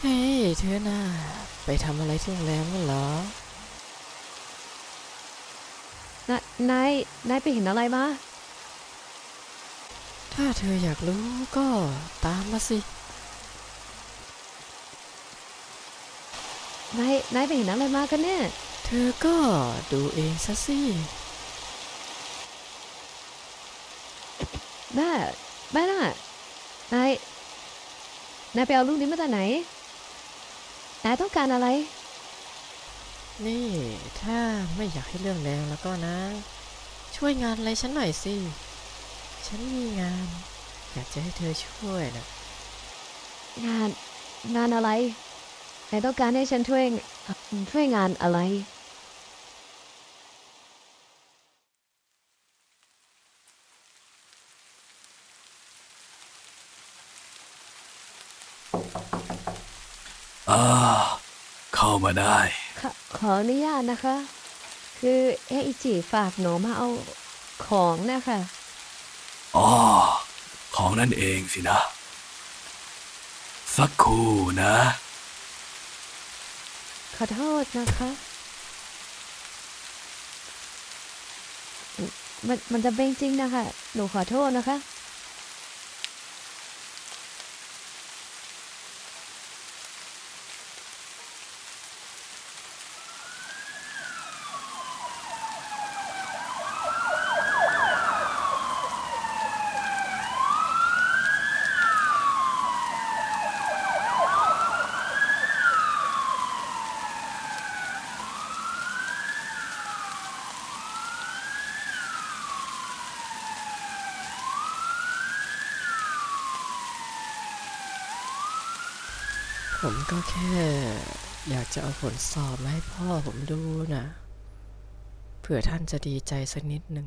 เฮ้ยเธอน่ะไปทำอะไรที่โรงแรมนั่นเหรอ นายนายนายไปเห็นอะไรมา ถ้าเธออยากรู้ก็ตามมาสิ นายนายไปเห็นอะไรมากันเนี่ย เธอก็ดูเองซะสิ แม่แม่น่ะนายนายไปเอาลูกนี้มาจากไหน นายต้องการอะไร นี่ถ้าไม่อยากให้เรื่องแรงแล้วก็นะ ช่วยงานอะไรฉันหน่อยสิ ฉันมีงาน อยากจะให้เธอช่วยนะงานงานอะไรนายต้องการให้ฉันช่วยช่วยงานอะไร อ่าเข้ามาได้ ขอขออนุญาตนะคะ คือเออิจิฝากหนูมาเอาของนะคะอ๋อ ของนั่นเองสินะ สักครู่นะ ขอโทษนะคะอืมมันมันจะเป็นจริงนะคะ หนูขอโทษนะคะ ผมก็แค่ อยากจะเอาผลสอบมาให้พ่อผมดูนะ เผื่อท่านจะดีใจสักนิดนึง